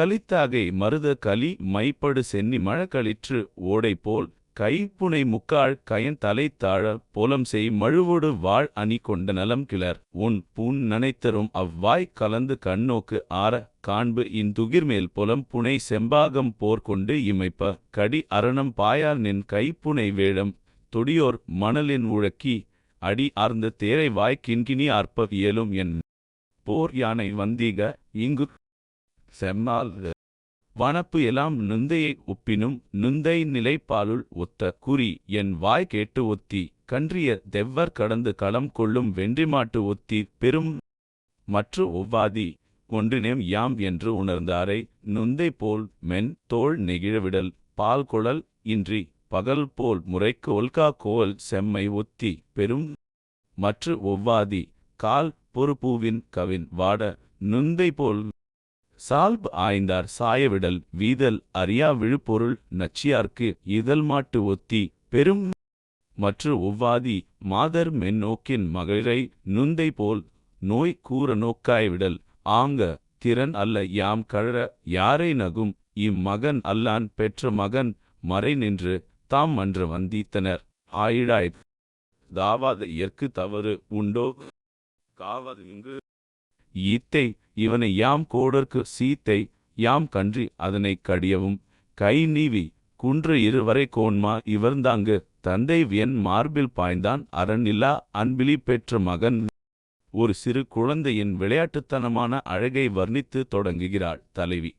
கலித்தாகை மருத கலி மைப்படு சென்னி மழக்களிற்று ஓடை போல் கைப்புனை முக்காள் கயன் தலை தாழ போலம் செய் மழுவோடு வாழ் அணி கொண்ட நலம் கிளர். உன் பூன் நனைத்தரும் அவ்வாய் கலந்து கண்ணோக்கு ஆற காண்பு இந்துகிர்மேல் புலம் புனை செம்பாகம் போர் கொண்டு இமைப்ப. கடி அரணம் பாயால் நின் கைப்புனை வேழம் தொடியோர் மணலின் உழக்கி அடி ஆர்ந்த தேரை வாய்க்கின்கினி அற்ப இயலும் என் போர் யானை வந்தீக இங்கு செம்மால் வனப்பு எல்லாம் நுந்தையை ஒப்பினும் நுந்தை நிலைப்பாலுள் ஒத்த குறி என் வாய் கேட்டு ஒத்தி கன்றிய தெவ்வர் கடந்து களம் கொள்ளும் வென்றிமாட்டு ஒத்தி பெரும் மற்ற ஒவ்வாதி ஒன்றினேம் யாம் என்று உணர்ந்தாரை நுந்தை போல் மென் தோள் நெகிழவிடல் பால் குழல் இன்றி பகல் போல் முறைக்கு ஒல்கா கோல் செம்மை ஒத்தி பெரும் மற்ற ஒவ்வாதி கால் பொறுப்பூவின் கவின் வாட நுந்தை போல் சால்பு ஆய்ந்தார் சாயவிடல் வீதல் அறியா விழுப்பொருள் நச்சியார்க்கு இதழ் மாட்டு ஒத்தி பெரும் மற்ற ஒவ்வாதி மாதர் மென்னோக்கின் மகளிரை நுந்தை போல் நோய் கூற நோக்காய்விடல் ஆங்க திறன் அல்ல யாம் கழற யாரை நகும் இம்மகன் அல்லான் பெற்ற மகன் மறை நின்று தாம் மன்ற வந்தித்தனர். ஆயிடாய் தாவாத இயற்கு தவறு உண்டோ? காவது இங்கு ஈத்தை இவனை யாம் கோடர்க்கு சீத்தை யாம் கன்றி அதனைக் கடியவும். கை நீவி குன்று இருவரை கோன்மா இவர்ந்தாங்கு. தந்தை வியன் மார்பில் பாய்ந்தான் அரணில்லா அன்பிலி பெற்ற மகன். ஒரு சிறு குழந்தையின் விளையாட்டுத்தனமான அழகை வர்ணித்து தொடங்குகிறாள் தலைவி.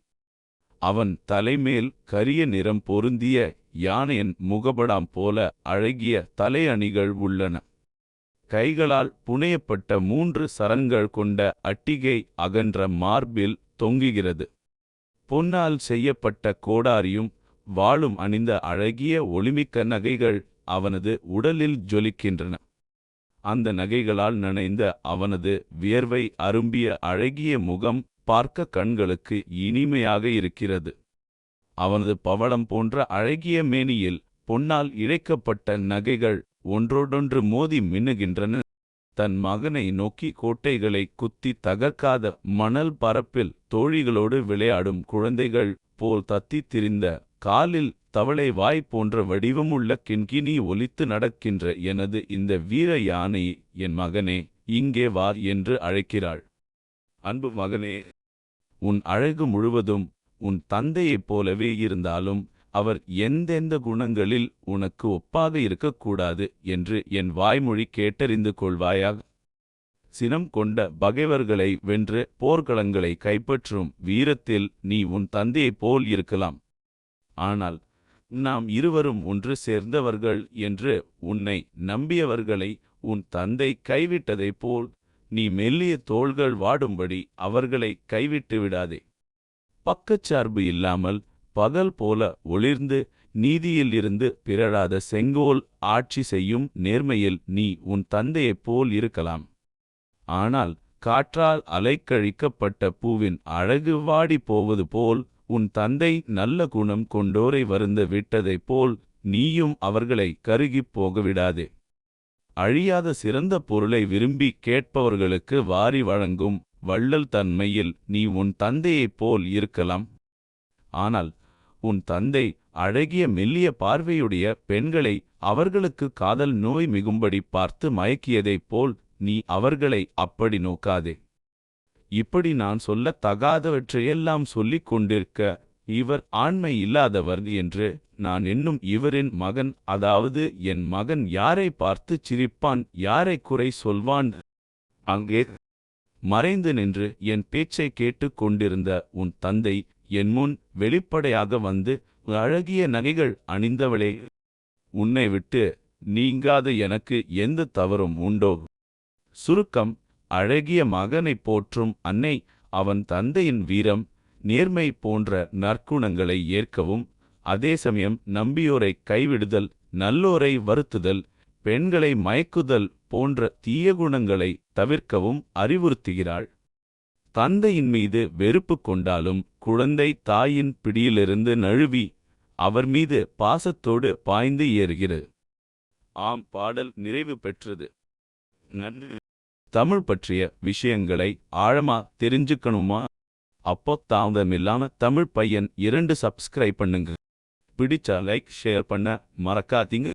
அவன் தலைமேல் கரிய நிறம் பொருந்திய யானையின் முகபடாம் போல அழகிய தலையணிகள் உள்ளன. கைகளால் புனையப்பட்ட மூன்று சரங்கள் கொண்ட அட்டிகை அகன்ற மார்பில் தொங்குகிறது. பொன்னால் செய்யப்பட்ட கோடாரியும் வாளும் அணிந்த அழகிய ஒளிமிக்க நகைகள் அவனது உடலில் ஜொலிக்கின்றன. அந்த நகைகளால் நனைந்த அவனது வியர்வை அரும்பிய அழகிய முகம் பார்க்க கண்களுக்கு இனிமையாக இருக்கிறது. அவனது பவளம் போன்ற அழகிய மேனியில் பொன்னால் இழைக்கப்பட்ட நகைகள் ஒன்றோடொன்று மோதி மின்னுகின்றன. தன் மகனை நோக்கி கோட்டைகளை குத்தி தகர்க்காத மணல் பரப்பில் தோழிகளோடு விளையாடும் குழந்தைகள் போல் தத்தித் திரிந்த காலில் தவளை வாய் போன்ற வடிவமுள்ள கிண்கிணி ஒலித்து நடக்கின்ற எனது இந்த வீர யானை என் மகனே இங்கே வா என்று அழைக்கிறாள். அன்பு மகனே உன் அழகு முழுவதும் உன் தந்தையைப் போலவே இருந்தாலும் அவர் எந்தெந்த குணங்களில் உனக்கு ஒப்பாக இருக்கக்கூடாது என்று என் வாய்மொழி கேட்டறிந்து கொள்வாயாக? சினம் கொண்ட பகைவர்களை வென்று போர்க்களங்களை கைப்பற்றும் வீரத்தில் நீ உன் தந்தையைப் போல் இருக்கலாம். ஆனால் நாம் இருவரும் ஒன்று சேர்ந்தவர்கள் என்று உன்னை நம்பியவர்களை உன் தந்தை கைவிட்டதைப் போல் நீ மெல்லிய தோள்கள் வாடும்படி அவர்களை கைவிட்டு விடாதே. பக்கச்சார்பு இல்லாமல் பகல் போல ஒளிர்ந்து நீதியில் இருந்து பிறழாத செங்கோல் ஆட்சி செய்யும் நேர்மையில் நீ உன் தந்தையைப் போல் இருக்கலாம். ஆனால் காற்றால் அலைக்கழிக்கப்பட்ட பூவின் அழகு வாடி போவது போல் உன் தந்தை நல்ல குணம் கொண்டோரை வருந்த விட்டதைப் போல் நீயும் அவர்களை கருகிப் போகவிடாதே. அழியாத சிறந்த பொருளை விரும்பி கேட்பவர்களுக்கு வாரி வழங்கும் வள்ளல் தன்மையில் நீ உன் தந்தையைப் போல் இருக்கலாம். ஆனால் உன் தந்தை அழகிய மெல்லிய பார்வையுடைய பெண்களை அவர்களுக்கு காதல் நோய் மிகும்படி பார்த்து மயக்கியதைப் போல் நீ அவர்களை அப்படி நோக்காதே. இப்படி நான் சொல்லத் தகாதவற்றையெல்லாம் சொல்லிக் கொண்டிருக்க இவர் ஆண்மை இல்லாதவர் என்று நான் என்னும் இவரின் மகன் அதாவது என் மகன் யாரை பார்த்துச் சிரிப்பான் யாரை குறை சொல்வான்? அங்கே மறைந்து நின்று என் பேச்சை கேட்டுக் கொண்டிருந்த உன் தந்தை என் முன் வெளிப்படையாக வந்து அழகிய நகைகள் அணிந்தவளே உன்னை விட்டு நீங்காத எனக்கு எந்த தவறும் உண்டோ? சுருக்கம் அழகிய மகனைப் போற்றும் அன்னை அவன் தந்தையின் வீரம் நேர்மை போன்ற நற்குணங்களை ஏற்கவும் அதே சமயம் நம்பியோரை கைவிடுதல் நல்லோரை வருத்துதல் பெண்களை மயக்குதல் போன்ற தீய குணங்களை தவிர்க்கவும் அறிவுறுத்துகிறாள். தந்தையின் மீது வெறுப்பு கொண்டாலும் குழந்தை தாயின் பிடியிலிருந்து நழுவி அவர் மீது பாசத்தோடு பாய்ந்து ஏறுகிறது. ஆம் பாடல் நிறைவு பெற்றது. நன்றி. தமிழ் பற்றிய விஷயங்களை ஆழமா தெரிஞ்சுக்கணுமா? அப்போ தாமதமில்லாம தமிழ் பையன் இரண்டு சப்ஸ்கிரைப் பண்ணுங்க. பிடிச்சா லைக் ஷேர் பண்ண மறக்காதீங்க.